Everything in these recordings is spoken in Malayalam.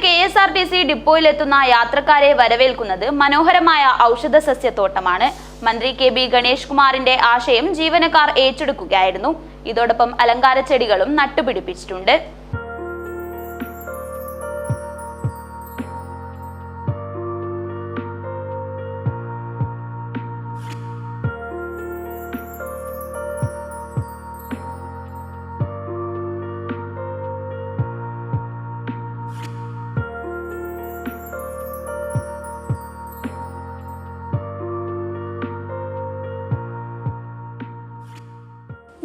K S R T C ഡിപ്പോയിലെത്തുന്ന യാത്രക്കാരെ വരവേൽക്കുന്നത് മനോഹരമായ ഔഷധ സസ്യത്തോട്ടമാണ് മന്ത്രി കെ ബി ഗണേഷ് കുമാറിന്റെ ആശയം ജീവനക്കാർ ഏറ്റെടുക്കുകയായിരുന്നു. ഇതോടൊപ്പം അലങ്കാര ചെടികളും നട്ടുപിടിപ്പിച്ചിട്ടുണ്ട്.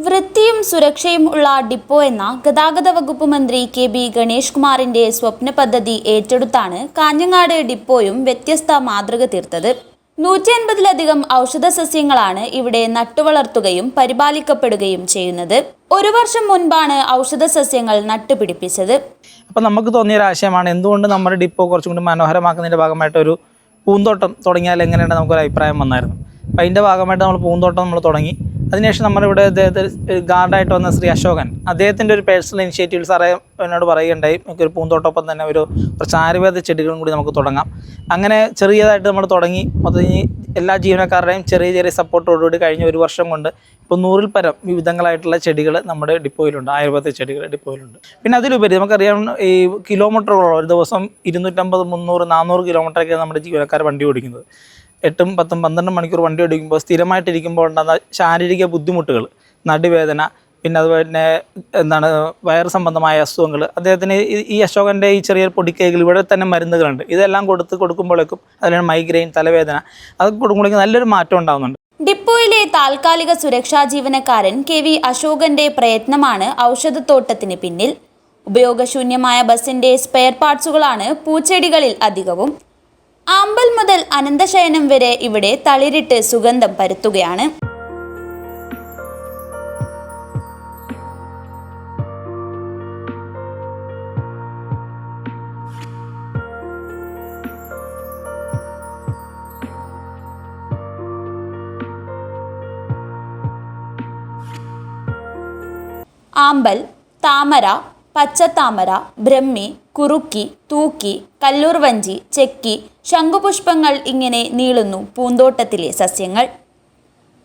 വൃത്തിയും സുരക്ഷയും ഉള്ള ഡിപ്പോ എന്ന ഗതാഗത വകുപ്പ് മന്ത്രി കെ ബി ഗണേഷ് കുമാറിന്റെ സ്വപ്ന പദ്ധതി ഏറ്റെടുത്താണ് കാഞ്ഞങ്ങാട് ഡിപ്പോയും വ്യത്യസ്ത മാതൃക തീർത്തത്. നൂറ്റി അൻപതിലധികം ഔഷധ സസ്യങ്ങളാണ് ഇവിടെ നട്ടുവളർത്തുകയും പരിപാലിക്കപ്പെടുകയും ചെയ്യുന്നത്. ഒരു വർഷം മുൻപാണ് ഔഷധ സസ്യങ്ങൾ നട്ടുപിടിപ്പിച്ചത്. അപ്പം നമുക്ക് തോന്നിയ ഒരു ആശയമാണ് എന്തുകൊണ്ട് നമ്മുടെ ഡിപ്പോ കുറച്ചും കൂടി മനോഹരമാക്കുന്നതിന്റെ ഭാഗമായിട്ട് ഒരു പൂന്തോട്ടം തുടങ്ങിയാൽ എങ്ങനെയാണ് നമുക്കൊരു അഭിപ്രായം വന്നായിരുന്നു. അപ്പം അതിന്റെ ഭാഗമായിട്ട് നമ്മൾ പൂന്തോട്ടം നമ്മൾ തുടങ്ങി. അതിനുശേഷം നമ്മളിവിടെ അദ്ദേഹത്തെ ഗാർഡായിട്ട് വന്ന ശ്രീ അശോകൻ. അദ്ദേഹത്തിന്റെ ഒരു പേഴ്സണൽ ഇനിഷ്യേറ്റീവ് സാറേ എന്നോട് പറയുകയുണ്ടായി. നമുക്ക് ഒരു പൂന്തോട്ടൊപ്പം തന്നെ ഒരു കുറച്ച് ആയുർവേദ ചെടികളും കൂടി നമുക്ക് തുടങ്ങാം. അങ്ങനെ ചെറിയതായിട്ട് നമ്മൾ തുടങ്ങി. മൊത്തം എല്ലാ ജീവനക്കാരുടെയും ചെറിയ ചെറിയ സപ്പോർട്ടോടുകൂടി കഴിഞ്ഞ ഒരു വർഷം കൊണ്ട് ഇപ്പോൾ നൂറിൽ പരം വിവിധങ്ങളായിട്ടുള്ള ചെടികൾ നമ്മുടെ ഡിപ്പോയിലുണ്ട്. ആയുർവേദ ചെടികൾ ഡിപ്പോയിലുണ്ട്. പിന്നെ അതിലുപരി നമുക്കറിയാം ഈ കിലോമീറ്ററുകളോ ഒരു ദിവസം ഇരുന്നൂറ്റമ്പത് മുന്നൂറ് നാനൂറ് കിലോമീറ്ററൊക്കെയാണ് നമ്മുടെ ജീവനക്കാർ വണ്ടി ഓടിക്കുന്നത്. എട്ടും പത്തും പന്ത്രണ്ടും മണിക്കൂർ വണ്ടി ഓടിക്കുമ്പോൾ സ്ഥിരമായിട്ടിരിക്കുമ്പോൾ ഉണ്ടാകുന്ന ശാരീരിക ബുദ്ധിമുട്ടുകൾ നടുവേദന പിന്നെ അതുപോലെ തന്നെ എന്താണ് വയർ സംബന്ധമായ അസുഖങ്ങൾ അദ്ദേഹത്തിന് ഈ- അശോകന്റെ ഈ ചെറിയ പൊടിക്കൈകൾ ഇവിടെ തന്നെ മരുന്നുകളുണ്ട്. ഇതെല്ലാം കൊടുത്ത് കൊടുക്കുമ്പോഴേക്കും അതിലാണ് മൈഗ്രെയിൻ തലവേദന അതൊക്കെ കൊടുക്കുമ്പോഴേക്കും നല്ലൊരു മാറ്റം ഉണ്ടാകുന്നുണ്ട് ഡിപ്പോയിലെ താൽക്കാലിക സുരക്ഷാ ജീവനക്കാരൻ കെ വി അശോകന്റെ പ്രയത്നമാണ് ഔഷധത്തോട്ടത്തിന് പിന്നിൽ. ഉപയോഗശൂന്യമായ ബസിന്റെ സ്പെയർ പാർട്സുകളാണ് പൂച്ചെടികളിൽ അധികവും. ആമ്പൽ മുതൽ അനന്തശയനം വരെ ഇവിടെ തളിരിട്ട് സുഗന്ധം പരത്തുകയാണ്. ആമ്പൽ താമര പച്ചത്താമര ബ്രഹ്മി കുറുക്കി തൂക്കി കല്ലൂർവഞ്ചി ചെക്കി ശംഖുപുഷ്പങ്ങൾ ഇങ്ങനെ നീളുന്നു പൂന്തോട്ടത്തിലെ സസ്യങ്ങൾ.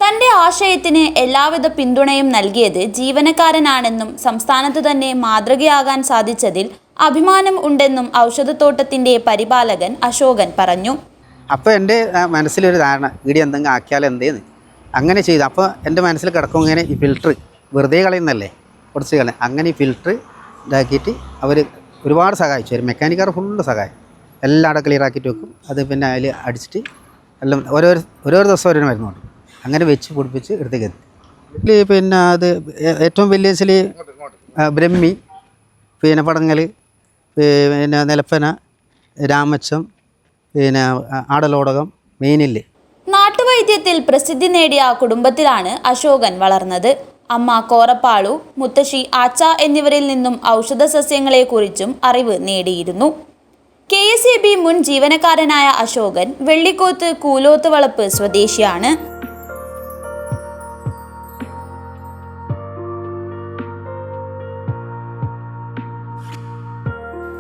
തന്റെ ആശയത്തിന് എല്ലാവിധ പിന്തുണയും നൽകിയത് ജീവനക്കാരനാണെന്നും സംസ്ഥാനത്ത് തന്നെ മാതൃകയാകാൻ സാധിച്ചതിൽ അഭിമാനം ഉണ്ടെന്നും ഔഷധത്തോട്ടത്തിന്റെ പരിപാലകൻ അശോകൻ പറഞ്ഞു. അപ്പോൾ എന്റെ മനസ്സിലൊരു ധാരണ ഇടി എന്തെങ്കിലും ആക്കിയാൽ എന്തേന്ന് അങ്ങനെ ചെയ്തു അപ്പോൾ എന്റെ മനസ്സിൽ കിടക്കും ഇങ്ങനെ ഈ ഫിൽറ്റർ വെറുതെ കളയുന്നല്ലേ കുറച്ച് കളയും അങ്ങനെ ഈ ഫിൽറ്റർ ഇതാക്കിയിട്ട് അവർ ഒരുപാട് സഹായിച്ചു. ഒരു മെക്കാനിക്കാർ ഫുള്ള് സഹായം. എല്ലാം അവിടെ ക്ലിയർ ആക്കിയിട്ട് വെക്കും. അത് പിന്നെ അതിൽ അടിച്ചിട്ട് എല്ലാം ഓരോ ഓരോ ദിവസം ഓരോ മരുന്നുണ്ട്. അങ്ങനെ വെച്ച് പിടിപ്പിച്ച് എടുത്തേക്ക് എത്തി. പിന്നെ അത് ഏറ്റവും വലിയ വെച്ചാൽ ബ്രഹ്മി പിന്നെ പടങ്ങൽ പിന്നെ നിലപ്പന രാമച്ചം പിന്നെ ആടലോടകം മെയിനില്ലേ നാട്ടുവൈദ്യത്തിൽ പ്രസിദ്ധി നേടിയ കുടുംബത്തിലാണ് അശോകൻ വളർന്നത്. അമ്മ കോറപ്പാളു മുത്തശ്ശി ആച്ച എന്നിവരിൽ നിന്നും ഔഷധ സസ്യങ്ങളെക്കുറിച്ചും അറിവ് നേടിയിരുന്നു. കെ എസ് എ ബി മുൻ ജീവനക്കാരനായ അശോകൻ വെള്ളിക്കോത്ത് കൂലോത്ത് വളപ്പ് സ്വദേശിയാണ്.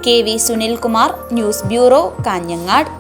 K V Sunilkumar news bureau Kanhangad.